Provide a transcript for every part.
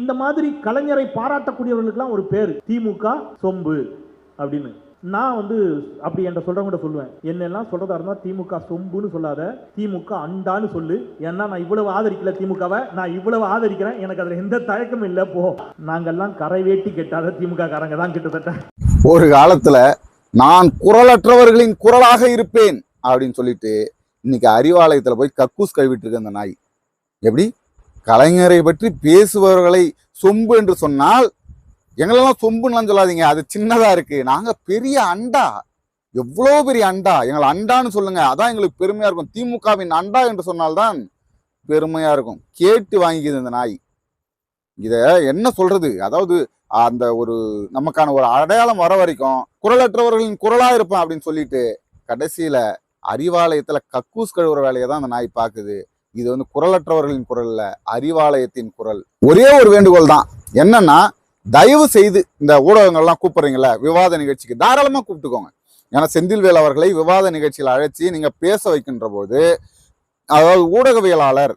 இந்த மாதிரி கலைஞரை பாராட்டக்கூடியவர்களுக்கெல்லாம் ஒரு பேர். திமுக சொம்பு அப்படின்னு. நான் வந்து அப்படி என்ற சொல்றவங்க சொல்லுவேன். என்னெல்லாம் சொல்றதா இருந்தா திமுக சொம்புன்னு சொல்லாத. திமுக அண்டான்னு சொல்லு. ஏன்னா நான் இவ்வளவு ஆதரிக்கல திமுகவை. நான் இவ்வளவு ஆதரிக்கிறேன். எனக்கு அதுல எந்த தயக்கமும் இல்லை. போ. நாங்கெல்லாம் கரை வேட்டி கெட்டாத திமுக காரங்க தான் கிட்டத்தட்ட. ஒரு காலத்துல நான் குரலற்றவர்களின் குரலாக இருப்பேன் அப்படின்னு சொல்லிட்டு இன்னைக்கு அறிவாலயத்துல போய் கக்கூஸ் கழுவிட்டு இருக்க அந்த நாய். எப்படி? கலைஞரை பற்றி பேசுபவர்களை சொம்பு என்று சொன்னால் எங்களெல்லாம் சொம்புன்னு சொல்லாதீங்க. அது சின்னதா இருக்கு. நாங்க பெரிய அண்டா. எவ்வளோ பெரிய அண்டா? எங்களை அண்டான்னு சொல்லுங்க. அதான் எங்களுக்கு பெருமையா இருக்கும். திமுகவின் அண்டா என்று சொன்னால்தான் பெருமையா இருக்கும். கேட்டு வாங்கிக்குது இந்த நாய். இத என்ன சொல்றது? அதாவது அந்த ஒரு நமக்கான ஒரு அடையாளம் வர வரைக்கும் குரலற்றவர்களின் குரலா இருப்பேன் அப்படின்னு சொல்லிட்டு கடைசியில அறிவாலயத்துல கக்கூஸ் கழுவுற வேலையை தான் அந்த நாய் பாக்குது இது வந்து குரலற்றவர்களின் குரல் இல்ல அறிவாலயத்தின் குரல். ஒரே ஒரு வேண்டுகோள் தான். என்னன்னா தயவு செய்து இந்த ஊடகங்கள்லாம் கூப்பிடுறீங்கல்ல விவாத நிகழ்ச்சிக்கு தாராளமா கூப்பிட்டுக்கோங்க. ஏன்னா செந்தில்வேல் அவர்களை விவாத நிகழ்ச்சியில் அழைச்சி நீங்க பேச வைக்கின்ற போது அதாவது ஊடகவியலாளர்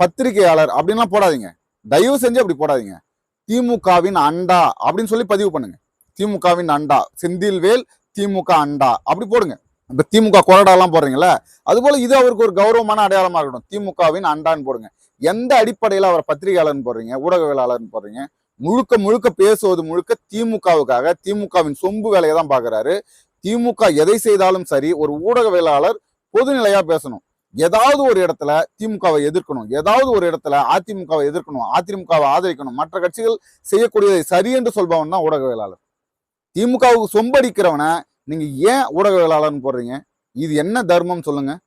பத்திரிகையாளர் அப்படின்லாம் போடாதீங்க. தயவு செஞ்சு அப்படி போடாதீங்க. திமுகவின் அண்டா அப்படின்னு சொல்லி பதிவு பண்ணுங்க. திமுகவின் அண்டா. செந்தில்வேல் திமுக அண்டா. அப்படி போடுங்க. இப்ப திமுக கொறடாலாம் போடுறீங்களா அது போல இது அவருக்கு ஒரு கௌரவமான அடையாளமாக இருக்கட்டும் திமுகவின் அண்டான்னு போடுங்க. எந்த அடிப்படையில அவர் பத்திரிகையாளர்னு போடுறீங்க ஊடகவியலாளர்னு போடுறீங்க? முழுக்க முழுக்க பேசுவது முழுக்க திமுகவுக்காக திமுகவின் சொம்பு வேலையை தான் பாக்குறாரு. திமுக எதை செய்தாலும் சரி ஒரு ஊடகவியலாளர் பொதுநிலையா பேசணும். ஏதாவது ஒரு இடத்துல திமுகவை எதிர்க்கணும். ஏதாவது ஒரு இடத்துல அதிமுகவை எதிர்க்கணும். அதிமுகவை ஆதரிக்கணும். மற்ற கட்சிகள் செய்யக்கூடியதை சரி என்று சொல்பவன் தான் ஊடகவியலாளர். திமுகவுக்கு சொம்படிக்கிறவனை நீங்கள் ஏன் ஊடகவியலாளர்னு போடுறீங்க? இது என்ன தர்மம் சொல்லுங்கள்